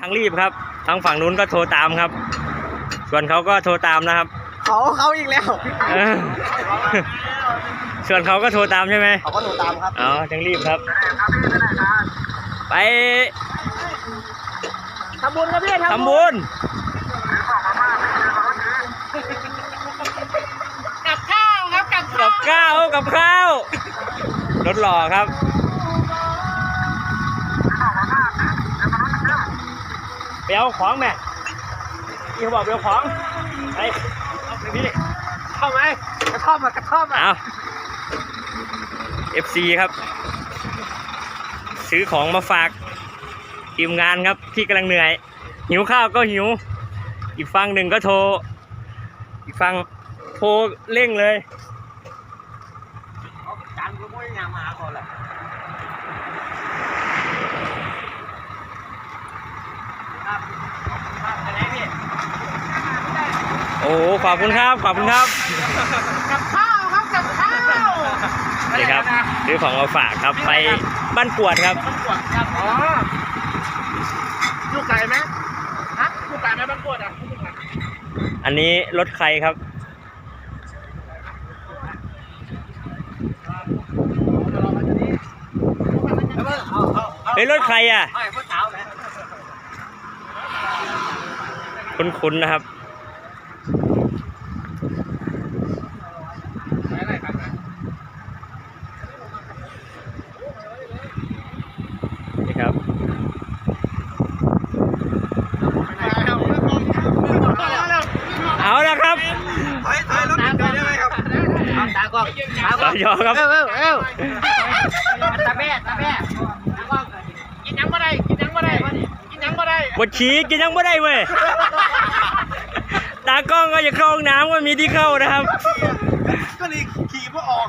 ทางรีบครับทางฝั่งนู้นก็โทรตามครับ ส่วนเขาก็โทรตามนะครับเขาเขาอีกแล้วเออส่วนเขาก็โทรตามใช่ไหมเขาก็โทรตามครับอ๋อทางรีบครับ ไปทำบุญครับพี่ทำบุญกับข้าวครับกับข้าวกับข้าวกับข้าวรถหล่อครับ ไปเอาของแม่พี่เขาบอกไปเอาของไปเอาไปพี่เข้าไหมกระท่อมอะกระท่อมอะเอา FC ครับ ซื้อของมาฝากทีมงานครับที่กำลังเหนื่อย หิวข้าวก็หิว อีกฝั่งหนึ่งก็โทร อีกฝั่งโทรเร่งเลย จานกูไม่ยามมาก่อนแหละ โอ้โหขอบคุณครับขอบคุณครับกับข้าวครับกับข้าวนี่ครับซื้อของมาฝากครับไปบ้านกวดครับบ้านกวดครับอ๋ออยู่ไกลไหมฮะอยู่ไกลไหมบ้านกวดอะอยู่ไกลอันนี้รถใครครับเฮ้ยรถใครอะไอ้พ่อสาวไหมคุ้นๆนะครับ อะไรครับ นี่ครับ เอาละครับ ถอยถอยรถได้ไหมครับตากล้องตาก ส ล้อง ยอครับ เอวเอวเอวตาแม่ตาแม่ตากล้องกินยังบ่ได้กินยังบ่ได้กินยังบ่ได้บดฉีกินยังไม่ได้เว้ย ตากล้องก็อย่าเข้าห้องน้ำก็มีที่เข้านะครับ ก็เลยขี่พ่อออก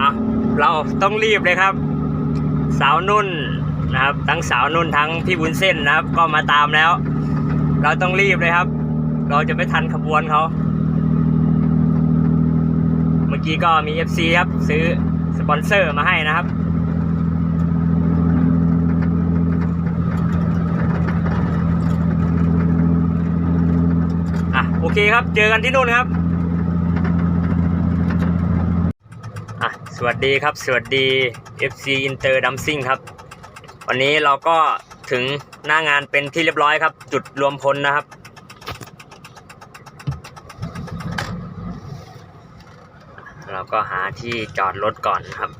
อะเราต้องรีบเลยครับ สาวนุ่น นะครับ ทั้งสาวนุ่นทั้งพี่บุญเส้นนะครับ ก็มาตามแล้ว เราต้องรีบเลยครับ เราจะไม่ทันขบวนเขาเมื่อกี้ก็มี FC ครับ ซื้อสปอนเซอร์มาให้นะครับอะโอเคครับ เจอกันที่นู่นครับอะสวัสดีครับ สวัสดี FC Inter Dancing ครับ วันนี้เราก็ถึงหน้างานเป็นที่เรียบร้อยครับ จุดรวมพลนะครับ เราก็หาที่จอดรถก่อนครับ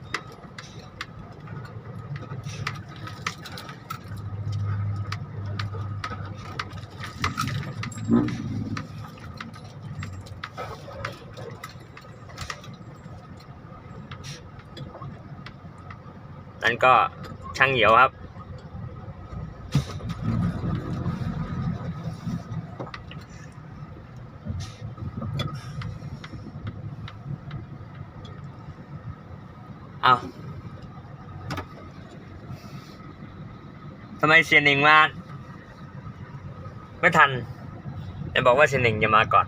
นั่นก็ ช่างเหี่ยวครับ เอาทำไมเสียนหนิงมาไม่ทันจะบอกว่าเสียนหนิงจะมาก่อน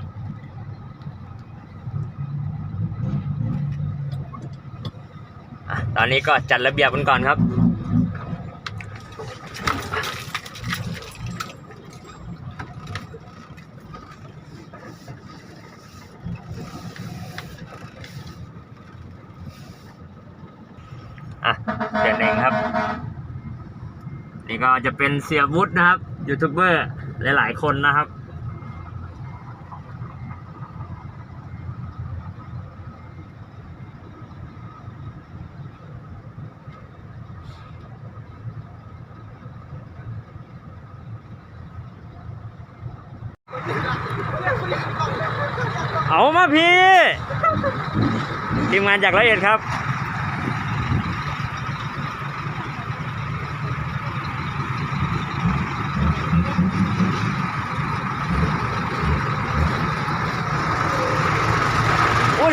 อตอนนี้ก็จัดระเบียบกันก่อนครับ อะเสียหนึ่งครับ นี่ ก็จะเป็นเสียวุฒินะครับยูทูบเบอร์หลาย ๆ คนนะครับ เอามาพี่ ทีมงานจากร้อยเอ็ดครับ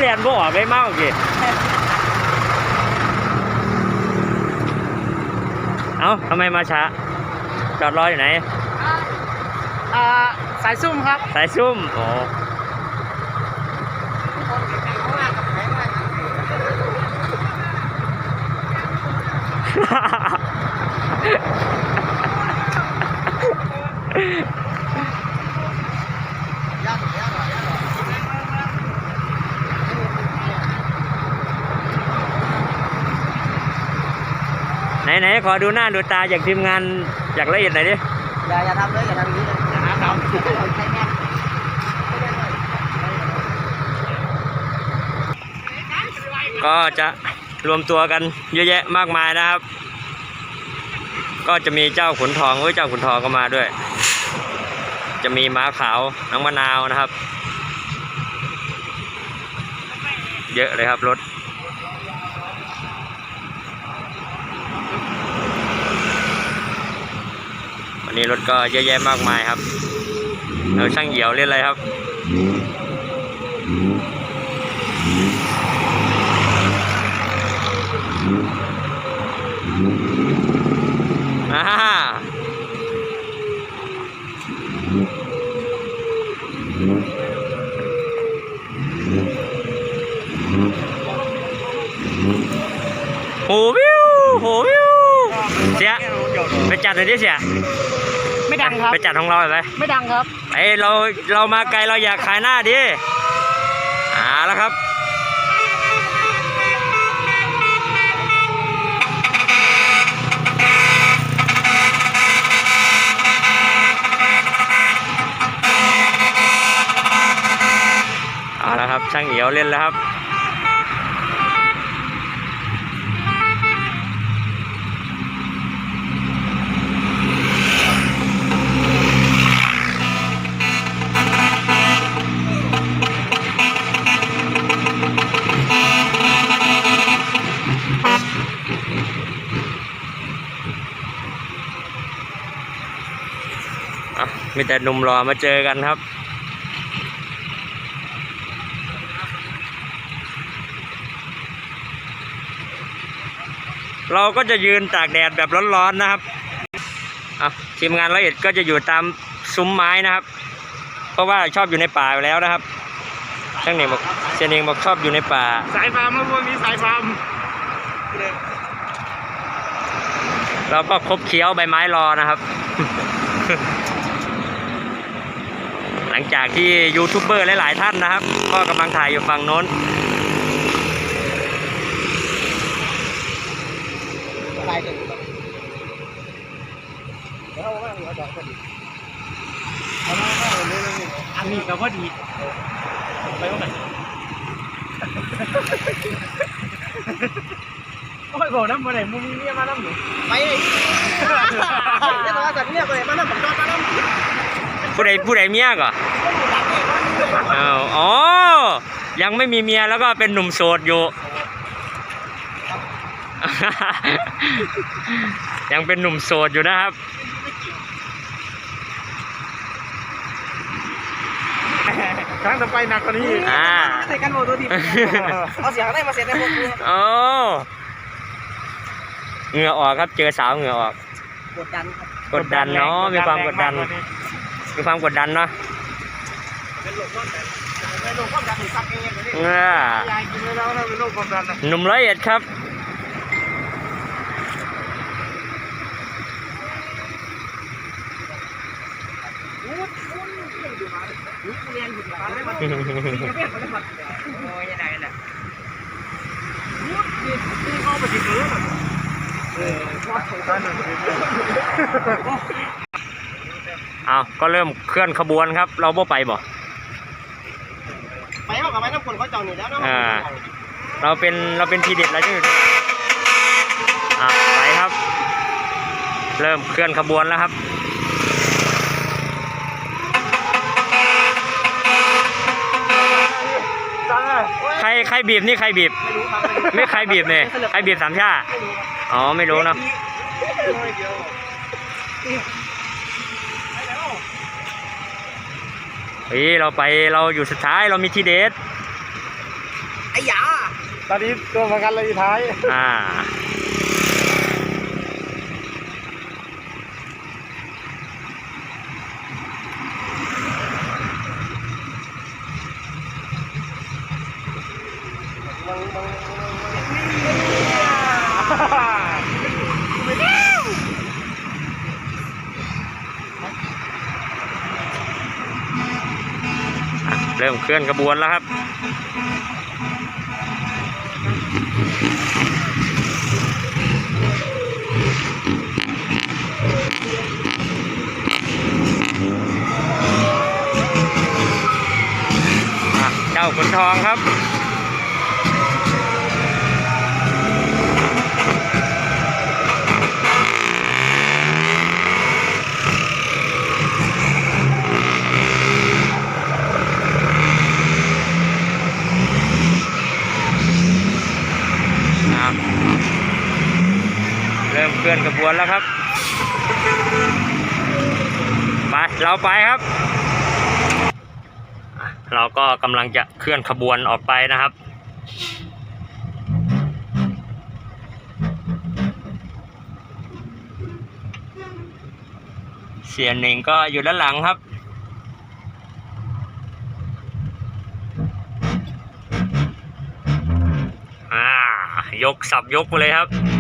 เรียนบ่ออกไม่เมาเกเอ้าทำไมมาช้า จอดรออยู่ไหน อ่าสายซุ่มครับ สายซุ่มโอ้ฮ่าฮ่าฮ่า ไหนๆขอดูหน้าดูตาจากทีมงานจากละเอียดหน่อยดิอย่าอย่าทำเลยอย่าทำอย่างนี้เลยอย่าหาทำใช้แม่ก็จะรวมตัวกันเยอะแยะมากมายนะครับ ก็จะมีเจ้าขุนทองเว้ยเจ้าขุนทองก็มาด้วย จะมีม้าขาวน้องมะนาวนะครับ เยอะเลยครับรถ วันนี้รถก็เยอะแยะมากมายครับเราช่างเหี่ยวเล่นอะไรครับอ่าโหวิวโหวิวเสีย ไปจัดเลยดิเสียไม่ดังครับ ไปจัดของเราหน่อยไปไม่ดังครับไอยเราเรามาไกลเราอยากขายหน้าดิอ่าแล้วครับเอาละครับช่างเอียวเล่นแล้วครับ มีแต่หนุ่มรอมาเจอกันครับ เราก็จะยืนตากแดดแบบร้อนๆนะครับอะทีมงานละเอียดก็จะอยู่ตามซุ้มไม้นะครับ เพราะว่าชอบอยู่ในป่าอยู่แล้วนะครับช่างเน่งบอกเชนเองบอกชอบอยู่ในป่า สายฟาร์มครับพวกนี้สายฟาร์มเราก็คบเคี้ยวใบไม้รอนะครับหลั งจากที่ยูทูบเบอร์หลายๆท่านนะครับ ก็กำลังถ่ายอยู่ฝั่งโน้นสายเกิดแล้วว่าเราจะพอดีอันนี้ก็พอดีไปตรงไหนโอ้ยบอกน้ำมาไหนมึงมีเมียมาน้ำหนูไปเลยเนี่ยตัวสัตว์เนี่ยตัวไหนมาน้ำผมชอบมาน้ำ ผู้ใดผู้ใดเมียก่ออ้าวอ๋อ ยังไม่มีเมียแล้วก็เป็นหนุ่มโสดอยู่ ยังเป็นหนุ่มโสดอยู่นะครับครั้งต่อไปหนักกว่านี้อ่าใส่กันโมตัวทีเอาเสียงอะไรมาเสียในพวกนี้โอ้เหงื่อออกครับเจอสาวเหงื่อออก กดดันครับกดดันเนาะมีความกดดัน มีความกดดันเนาะเป็นโรคความดันเป็นโรคความดันถึงซักเองเลยเออยายกินแล้วนะเป็นโรคความดันหนุ่มร้อยเอ็ดครับอู้อู้อยู่มาอู้เรียนอยู่มาได้มาเป็นคนมาโอ้ เข้าไปถึงเลยเออวัดสงสารหนึ่งเอาก็เริ่มเคลื่อนขบวนครับ เราบ่ไปบ่ไปเอากับไปน้ำฝนเขาเจ้านี่แล้วเนาะอ่าเราเป็นเราเป็นทีเด็ดแล้วใช่ไหมอะไปครับ เริ่มเคลื่อนขบวนแล้วครับจังอะใครใครบีบนี่ใครบีบไม่รู้ครับไม่ใครบีบเนี่ยใครบีบสามชาไม่รู้ครับอ๋อไม่รู้เนาะ ไม่ เดียวเฮ้ยเราไปเราอยู่สุดท้ายเรามีทีเด็ดไอ้ยาตอนนี้ตัวประกันเลยท้าย อ่า เริ่มเคลื่อนขบวนแล้วครับ เจ้าขุนทองครับ เราไปครับ เราก็กำลังจะเคลื่อนขบวนออกไปนะครับเสียหนึ่งก็อยู่ด้านหลังครับ อ่า ยกสับยกไปเลยครับ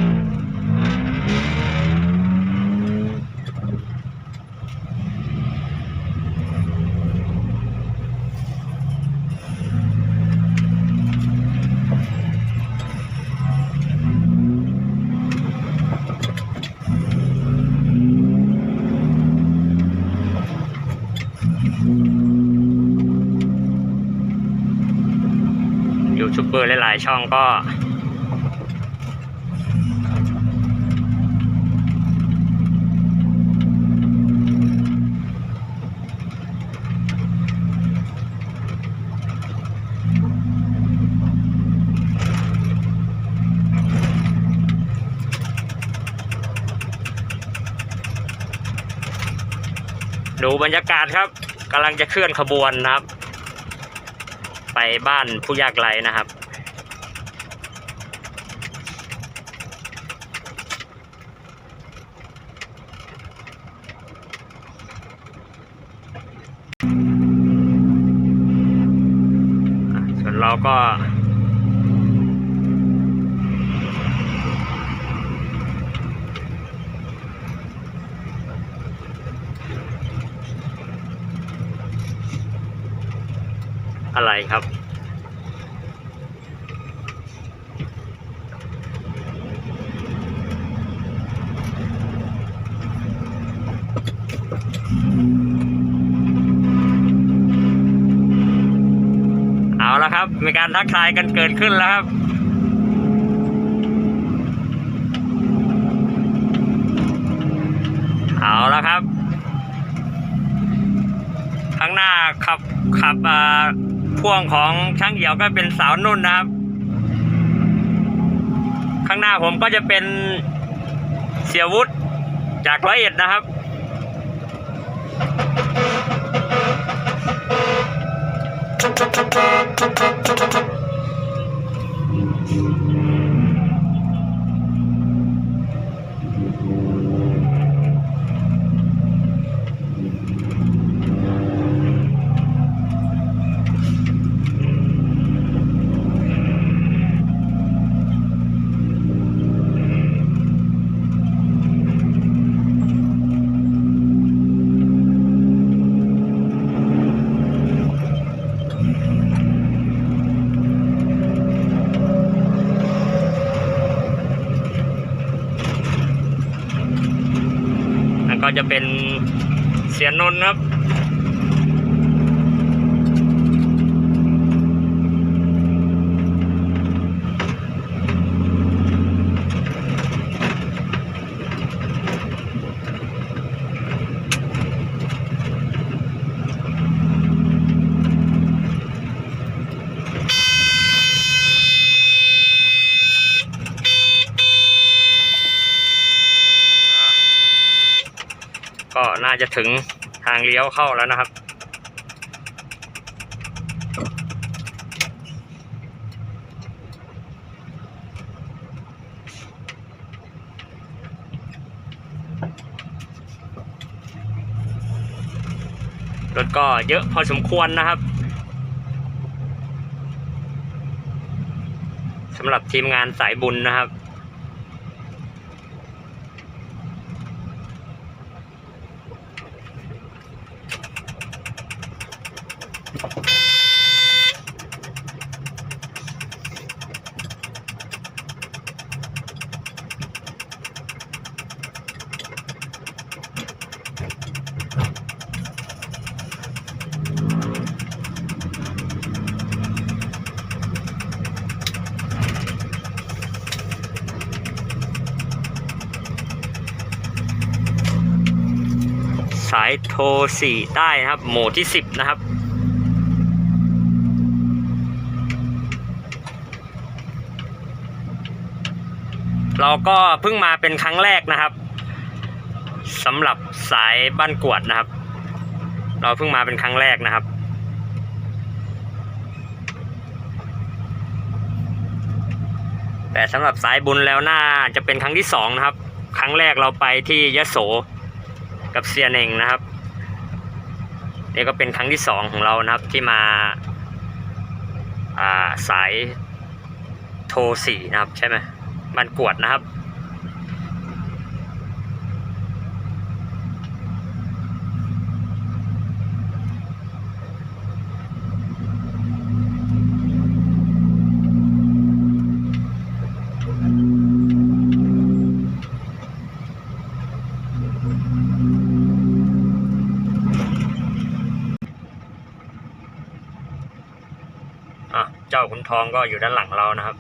เบอร์หลายๆช่องก็ดูบรรยากาศครับกำลังจะเคลื่อนขบวนนะครับ ไปบ้านผู้ยากไร้นะครับ ส่วนเราก็ อะไรครับ เอาละครับ มีการทักทายกันเกิดขึ้นแล้วครับเอาละครับ ข้างหน้าขับขับอ่า พ่วงของช่างเหี่ยวก็เป็นสาวนุ่นนะครับ ข้างหน้าผมก็จะเป็นเสียวุฒิจากร้อยเอ็ดนะครับแล้วก็จะเป็นเสียนนท์ครับ ก็น่าจะถึงทางเลี้ยวเข้าแล้วนะครับ รถก็เยอะพอสมควรนะครับสำหรับทีมงานสายบุญนะครับ โทรสี่ใต้นะครับ หมู่ที่สิบนะครับ เราก็เพิ่งมาเป็นครั้งแรกนะครับสำหรับสายบ้านกวดนะครับ เราเพิ่งมาเป็นครั้งแรกนะครับแต่สำหรับสายบุญแล้วน่าจะเป็นครั้งที่สองนะครับ ครั้งแรกเราไปที่ยะโส กับเซียนเองนะครับนี่ก็เป็นครั้งที่สองของเรานะครับที่มาาสายโทรสี่นะครับใช่ไหมมันกวดนะครับ คุณทองก็อยู่ด้านหลังเรานะครับ